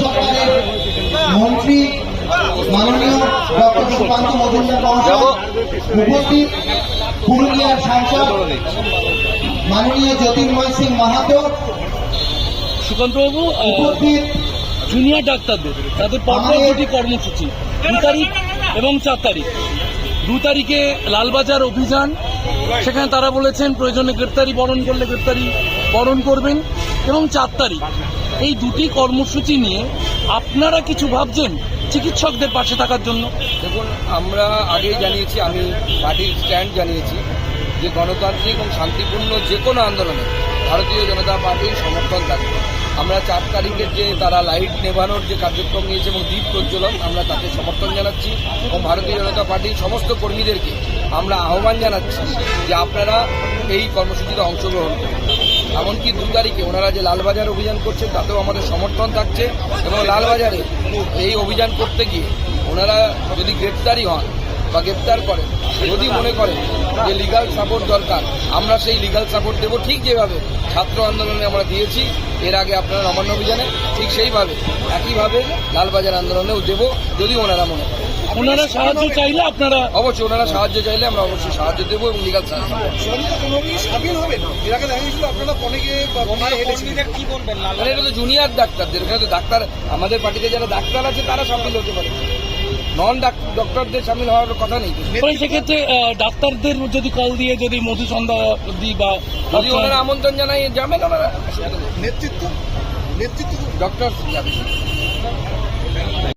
সরকারের মন্ত্রী মাননীয় ডক্টর সুকান্ত মজুমদার মহাশয় উপস্থিত পুরুলিয়ার সাংসদ মাননীয় জ্যোতির্ময় সিং মাহাতো সুকান্তবাবু উপস্থিত জুনিয়র ডাক্তারদের তাদের পরপর দুটি কর্মসূচি দু তারিখ এবং চার তারিখ। দু তারিখে লালবাজার অভিযান সেখানে তারা বলেছেন প্রয়োজনে গ্রেপ্তারি বরণ করলে গ্রেপ্তারি বরণ করবেন এবং চার তারিখ এই দুটি কর্মসূচি নিয়ে আপনারা কিছু ভাবছেন চিকিৎসকদের পাশে থাকার জন্য? দেখুন, আমরা আগেই জানিয়েছি, আমি পার্টির স্ট্যান্ড জানিয়েছি যে গণতান্ত্রিক এবং শান্তিপূর্ণ যে কোনো আন্দোলনে ভারতীয় জনতা পার্টির সমর্থন থাকবে। আমরা চার তারিখের যে তারা লাইট নেভানোর যে কার্যক্রম নিয়েছে এবং দ্বীপ প্রজ্বলন, আমরা তাকে সমর্থন জানাচ্ছি এবং ভারতীয় জনতা পার্টির সমস্ত কর্মীদেরকে আমরা আহ্বান জানাচ্ছি যে আপনারা এই কর্মসূচিতে অংশগ্রহণ করুন। এমনকি দু তারিখে ওনারা যে লালবাজার অভিযান করছেন তাতেও আমাদের সমর্থন থাকছে। এবং লালবাজারে এই অভিযান করতে গিয়ে ওনারা যদি গ্রেপ্তারি হন বা গ্রেপ্তার করেন, যদি মনে করেন যে লিগাল সাপোর্ট দরকার, আমরা সেই লিগাল সাপোর্ট দেবো ঠিক যেভাবে ছাত্র আন্দোলনে আমরা দিয়েছি, এর আগে আপনারা নবান্ন অভিযানে ঠিক সেইভাবে, একইভাবে লালবাজার আন্দোলনেও দেবো, যদি ওনারা মনে করেন। ওনারা সাহায্য চাইলে আপনারা অবশ্যই ওনারা সাহায্য চাইলে আমরা অবশ্যই সাহায্য দেবো এবং লিগাল সাহায্য মানে এটা তো জুনিয়র ডাক্তারদের এখানে তো ডাক্তার আমাদের পার্টিতে যারা ডাক্তার আছে তারা সামিল হতে পারে। নন ডক্টরদের সামিল হওয়ার কথা নেই। সেক্ষেত্রে ডাক্তারদের যদি কল দিয়ে যদি মধুসন্ধ্যা দিই বা যদি ওনারা আমন্ত্রণ জানাই যাবেন ওনারা। নেতৃত্ব? নেতৃত্ব? ডক্টর যাবে